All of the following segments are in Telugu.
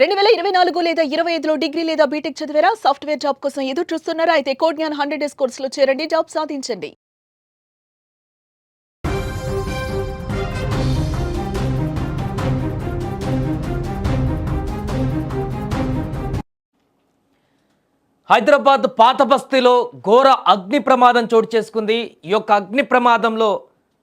రెండు వేల ఇరవై నాలుగు లేదా ఇరవై ఐదులో డిగ్రీ లేదా బీటెక్ చదివారా? సాఫ్ట్వేర్ జాబ్ కోసం ఎదురు చూస్తున్నారా? అయితే కోడ్జ్ఞాన్ హండ్రెడ్ డేస్ కోర్సులో చేరండి. జాబ్ సాధించండి. హైదరాబాద్ పాత బస్తీలో ఘోర అగ్ని ప్రమాదం చోటు చేసుకుంది. ఈ యొక్క అగ్ని ప్రమాదంలో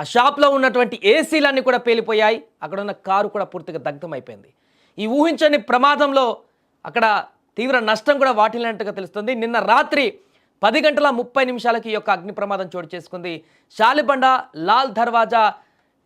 ఆ షాప్లో ఉన్నటువంటి ఏసీలన్నీ కూడా పేలిపోయాయి. అక్కడ ఉన్న కారు కూడా పూర్తిగా దగ్ధమైపోయింది. ఈ ఊహించని ప్రమాదంలో అక్కడ తీవ్ర నష్టం కూడా వాటిల్లినట్టుగా తెలుస్తుంది. నిన్న రాత్రి పది గంటల ముప్పై నిమిషాలకి ఈ యొక్క అగ్ని ప్రమాదం చోటు చేసుకుంది. శాలిబండ లాల్ దర్వాజా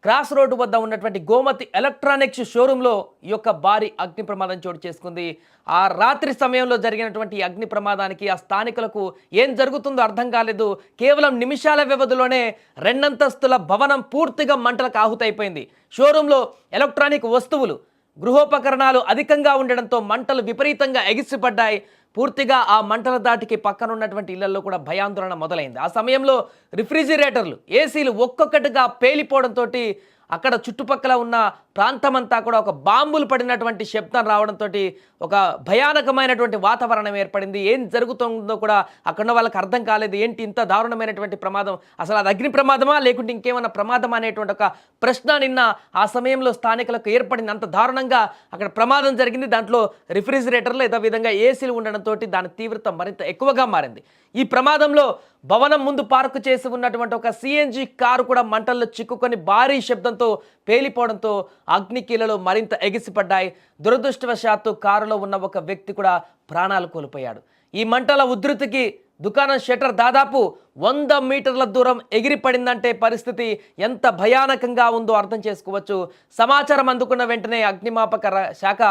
క్రాస్ రోడ్డు వద్ద ఉన్నటువంటి గోమతి ఎలక్ట్రానిక్స్ షోరూంలో ఈ యొక్క భారీ అగ్ని ప్రమాదం చోటు చేసుకుంది. ఆ రాత్రి సమయంలో జరిగినటువంటి అగ్ని ప్రమాదానికి ఆ స్థానికులకు ఏం జరుగుతుందో అర్థం కాలేదు. కేవలం నిమిషాల వ్యవధిలోనే రెండంతస్తుల భవనం పూర్తిగా మంటలకు ఆహుతైపోయింది. షోరూంలో ఎలక్ట్రానిక్ వస్తువులు గృహోపకరణాలు అధికంగా ఉండడంతో మంటలు విపరీతంగా ఎగిసిపడ్డాయి. పూర్తిగా ఆ మంటల దాటికి పక్కన ఉన్నటువంటి ఇళ్ళలో కూడా భయాందోళన మొదలైంది. ఆ సమయంలో రిఫ్రిజిరేటర్లు ఏసీలు ఒక్కొక్కటిగా పేలిపోవడంతో అక్కడ చుట్టుపక్కల ఉన్న ప్రాంతమంతా కూడా ఒక బాంబులు పడినటువంటి శబ్దం రావడంతో ఒక భయానకమైనటువంటి వాతావరణం ఏర్పడింది. ఏం జరుగుతుందో కూడా అక్కడ వాళ్ళకి అర్థం కాలేదు. ఏంటి ఇంత దారుణమైనటువంటి ప్రమాదం? అసలు అది అగ్ని ప్రమాదమా? లేకుంటే ఇంకేమైనా ప్రమాదం అనేటువంటి ఒక ప్రశ్న నిన్న ఆ సమయంలో స్థానికులకు ఏర్పడింది. అంత దారుణంగా అక్కడ ప్రమాదం జరిగింది. దాంట్లో రిఫ్రిజిరేటర్లు ఏదో విధంగా ఏసీలు ఉండడంతో దాని తీవ్రత మరింత ఎక్కువగా మారింది. ఈ ప్రమాదంలో భవనం ముందు పార్కు చేసి ఉన్నటువంటి ఒక సిఎన్జి కారు కూడా మంటల్లో చిక్కుకొని భారీ శబ్దంతో పేలిపోవడంతో అగ్నికీలలో మరింత ఎగిసిపడ్డాయి. దురదృష్టవశాత్తు కారులో ఉన్న ఒక వ్యక్తి కూడా ప్రాణాలు కోల్పోయాడు. ఈ మంటల ఉధృతికి దుకాణం షట్టర్ దాదాపు వంద మీటర్ల దూరం ఎగిరిపడిందంటే పరిస్థితి ఎంత భయానకంగా ఉందో అర్థం చేసుకోవచ్చు. సమాచారం అందుకున్న వెంటనే అగ్నిమాపక ర- శాఖ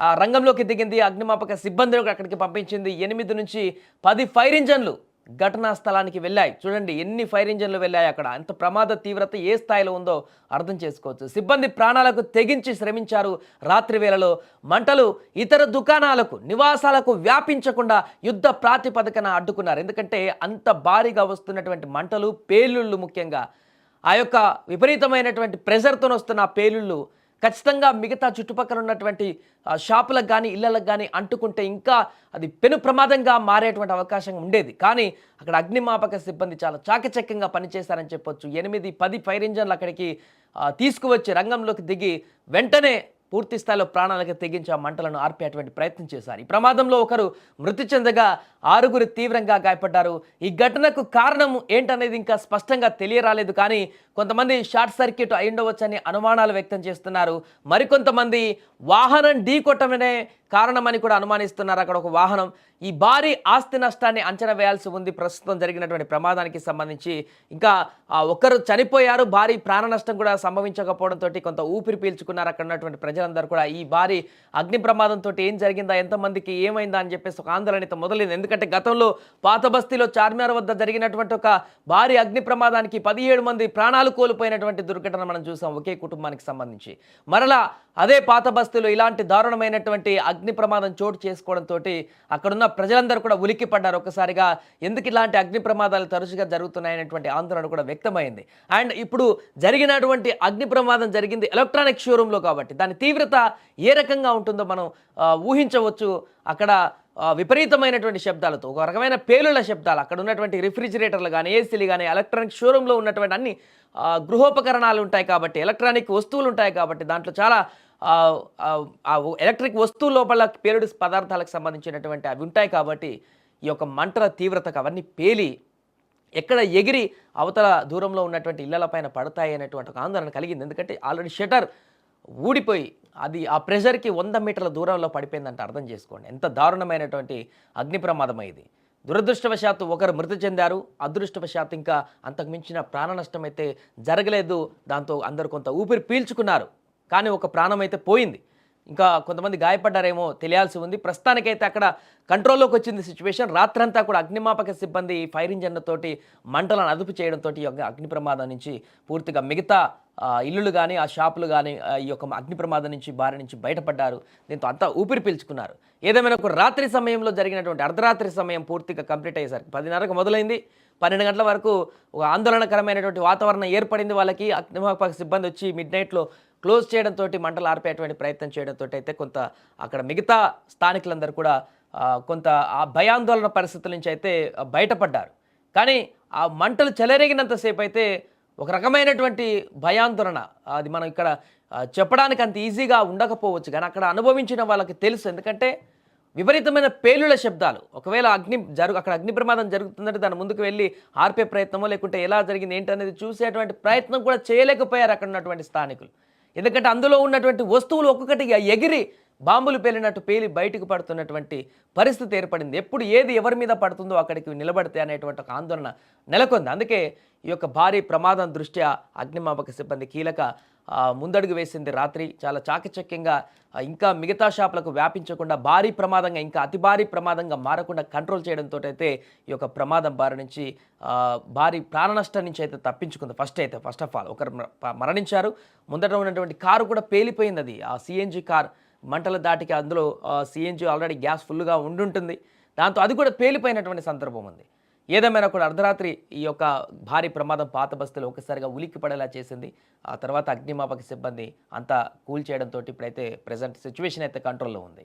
రంగంలోకి దిగింది. అగ్నిమాపక సిబ్బందిని అక్కడికి పంపించింది. ఎనిమిది నుంచి పది ఫైర్ ఇంజన్లు ఘటనా స్థలానికి వెళ్ళాయి. చూడండి ఎన్ని ఫైర్ ఇంజన్లు వెళ్ళాయి అక్కడ. అంత ప్రమాద తీవ్రత ఏ స్థాయిలో ఉందో అర్థం చేసుకోవచ్చు. సిబ్బంది ప్రాణాలకు తెగించి శ్రమించారు. రాత్రి వేళలో మంటలు ఇతర దుకాణాలకు నివాసాలకు వ్యాపించకుండా యుద్ధ ప్రాతిపదికన అడ్డుకున్నారు. ఎందుకంటే అంత భారీగా వస్తున్నటువంటి మంటలు పేలుళ్ళు ముఖ్యంగా. ఆ యొక్క విపరీతమైనటువంటి ప్రెషర్తో వస్తున్న పేలుళ్ళు ఖచ్చితంగా మిగతా చుట్టుపక్కల ఉన్నటువంటి షాపులకు కానీ ఇళ్ళలకు కానీ అంటుకుంటే ఇంకా అది పెను ప్రమాదంగా మారేటువంటి అవకాశం ఉండేది. కానీ అక్కడ అగ్నిమాపక సిబ్బంది చాలా చాకచక్యంగా పనిచేశారని చెప్పొచ్చు. ఎనిమిది పది ఫైర్ ఇంజన్లు అక్కడికి తీసుకువచ్చి రంగంలోకి దిగి వెంటనే పూర్తి స్థాయిలో ప్రాణాలకు తెగించి ఆ మంటలను ఆర్పేటువంటి ప్రయత్నం చేశారు. ఈ ప్రమాదంలో ఒకరు మృతి చెందగా ఆరుగురు తీవ్రంగా గాయపడ్డారు. ఈ ఘటనకు కారణం ఏంటనేది ఇంకా స్పష్టంగా తెలియరాలేదు కానీ కొంతమంది షార్ట్ సర్క్యూట్ అయి ఉండవచ్చని అనుమానాలు వ్యక్తం చేస్తున్నారు. మరికొంతమంది వాహనం ఢీకొట్టమనే కారణమని కూడా అనుమానిస్తున్నారు. అక్కడ ఒక వాహనం ఈ భారీ ఆస్తి నష్టాన్ని అంచనా వేయాల్సి ఉంది. ప్రస్తుతం జరిగినటువంటి ప్రమాదానికి సంబంధించి ఇంకా ఆ ఒకరు చనిపోయారు. భారీ ప్రాణ నష్టం కూడా సంభవించకపోవడంతో కొంత ఊపిరి పీల్చుకున్నారు. అక్కడ ఉన్నటువంటి ప్రజలందరూ కూడా ఈ భారీ అగ్ని ప్రమాదంతో ఏం జరిగిందా? ఎంతమందికి ఏమైందా? అని చెప్పేసి ఒక ఆందోళన అయితే మొదలైంది. ఎందుకంటే గతంలో పాత బస్తీలో చార్మినార్ వద్ద జరిగినటువంటి ఒక భారీ అగ్ని ప్రమాదానికి పదిహేడు మంది ప్రాణాలు కోల్పోయినటువంటి దుర్ఘటన మనం చూసాం ఒకే కుటుంబానికి సంబంధించి. మరలా అదే పాత బస్తీలో ఇలాంటి దారుణమైనటువంటి అగ్ని ప్రమాదం చోటు చేసుకోవడంతో అక్కడున్న ప్రజలందరూ కూడా ఉలిక్కి పడ్డారు. ఒక్కసారిగా ఎందుకు ఇలాంటి అగ్ని ప్రమాదాలు తరచుగా జరుగుతున్నాయనేటువంటి ఆందోళన కూడా వ్యక్తమైంది. అండ్ ఇప్పుడు జరిగినటువంటి అగ్ని ప్రమాదం జరిగింది ఎలక్ట్రానిక్ షోరూంలో కాబట్టి దాని తీవ్రత ఏ రకంగా ఉంటుందో మనం ఊహించవచ్చు. అక్కడ విపరీతమైనటువంటి శబ్దాలతో ఒక రకమైన పేలుల శబ్దాలు అక్కడ ఉన్నటువంటి రిఫ్రిజిరేటర్లు కానీ ఏసీలు కానీ ఎలక్ట్రానిక్ షోరూంలో ఉన్నటువంటి అన్ని గృహోపకరణాలు ఉంటాయి కాబట్టి ఎలక్ట్రానిక్ వస్తువులు ఉంటాయి కాబట్టి దాంట్లో చాలా ఆ, ఎలక్ట్రిక్ వస్తువు లోపల పేలుడు పదార్థాలకు సంబంధించినటువంటి అవి ఉంటాయి కాబట్టి ఈ యొక్క మంటల తీవ్రతకు అవన్నీ పేలి ఎక్కడ ఎగిరి అవతల దూరంలో ఉన్నటువంటి ఇళ్ళపైన పడతాయి అనేటువంటి ఒక ఆందోళన కలిగింది. ఎందుకంటే ఆల్రెడీ షటర్ ఊడిపోయి అది ఆ ప్రెషర్కి వంద మీటర్ల దూరంలో పడిపోయిందంటే అర్థం చేసుకోండి. ఎంత దారుణమైనటువంటి అగ్ని ప్రమాదం ఇది. దురదృష్టవశాత్తు ఒకరు మృతి చెందారు. అదృష్టవశాత్తు ఇంకా అంతకు మించిన ప్రాణ నష్టం అయితే జరగలేదు. దాంతో అందరూ కొంత ఊపిరి పీల్చుకున్నారు. కానీ ఒక ప్రాణం అయితే పోయింది. ఇంకా కొంతమంది గాయపడ్డారేమో తెలియాల్సి ఉంది. ప్రస్తుతానికైతే అక్కడ కంట్రోల్లోకి వచ్చింది సిచ్యువేషన్. రాత్రంతా కూడా అగ్నిమాపక సిబ్బంది ఫైర్ ఇంజన్లతోటి మంటలను అదుపు చేయడంతో ఈ యొక్క అగ్ని ప్రమాదం నుంచి పూర్తిగా మిగతా ఇల్లులు కానీ ఆ షాపులు కానీ ఆ, ఈ యొక్క అగ్ని ప్రమాదం నుంచి బారి నుంచి బయటపడ్డారు. దీంతో అంతా ఊపిరి పీల్చుకున్నారు. ఏదేమైనా ఒక రాత్రి సమయంలో జరిగినటువంటి అర్ధరాత్రి సమయం పూర్తిగా కంప్లీట్ అయ్యేసరికి పదిన్నరకు మొదలైంది. పన్నెండు గంటల వరకు ఒక ఆందోళనకరమైనటువంటి వాతావరణం ఏర్పడింది వాళ్ళకి. అగ్నిమాపక సిబ్బంది వచ్చి మిడ్ నైట్లో క్లోజ్ చేయడంతో మంటలు ఆర్పేటువంటి ప్రయత్నం చేయడంతో అయితే కొంత అక్కడ మిగతా స్థానికులందరూ కూడా కొంత ఆ భయాందోళన పరిస్థితుల నుంచి అయితే బయటపడ్డారు. కానీ ఆ మంటలు చెలరేగినంతసేపు అయితే ఒక రకమైనటువంటి భయాందోళన. అది మనం ఇక్కడ చెప్పడానికి అంత ఈజీగా ఉండకపోవచ్చు కానీ అక్కడ అనుభవించిన వాళ్ళకి తెలుసు. ఎందుకంటే విపరీతమైన పేలుల శబ్దాలు. ఒకవేళ అగ్ని జరుగు అక్కడ అగ్ని ప్రమాదం జరుగుతుందంటే దాని ముందుకు వెళ్ళి ఆర్పే ప్రయత్నమో లేకుంటే ఎలా జరిగింది ఏంటనేది చూసేటువంటి ప్రయత్నం కూడా చేయలేకపోయారు అక్కడ ఉన్నటువంటి స్థానికులు. ఎందుకంటే అందులో ఉన్నటువంటి వస్తువులు ఒక్కొక్కటి ఎగిరి బాంబులు పేలినట్టు పేలి బయటకు పడుతున్నటువంటి పరిస్థితి ఏర్పడింది. ఎప్పుడు ఏది ఎవరి మీద పడుతుందో అక్కడికి నిలబడితే అనేటువంటి ఒక ఆందోళన నెలకొంది. అందుకే ఈ యొక్క భారీ ప్రమాదం దృష్ట్యా అగ్నిమాపక సిబ్బంది కీలక ముందడుగు వేసింది. రాత్రి చాలా చాకచక్యంగా ఇంకా మిగతా షాపులకు వ్యాపించకుండా భారీ ప్రమాదంగా ఇంకా అతి భారీ ప్రమాదంగా మారకుండా కంట్రోల్ చేయడంతో అయితే ఈ యొక్క ప్రమాదం బారి నుంచి భారీ ప్రాణ నష్టం నుంచి అయితే తప్పించుకుంది. ఫస్ట్ అయితే ఫస్ట్ ఆఫ్ ఆల్ ఒకరు మరణించారు. ముందట ఉన్నటువంటి కారు కూడా పేలిపోయింది అది. ఆ సిఎన్జి కార్ మంటల దాటికి అందులో సిఎన్జి ఆల్రెడీ గ్యాస్ ఫుల్గా ఉండుంటుంది. దాంతో అది కూడా పేలిపోయినటువంటి సందర్భం ఉంది. ఏదేమైనా కూడా అర్ధరాత్రి ఈ యొక్క భారీ ప్రమాదం పాత బస్తీలో ఒకసారిగా ఉలిక్కి పడేలా చేసింది. ఆ తర్వాత అగ్నిమాపక సిబ్బంది అంతా కూల్ చేయడంతో ఇప్పుడైతే ప్రజెంట్ సిచ్యువేషన్ అయితే కంట్రోల్లో ఉంది.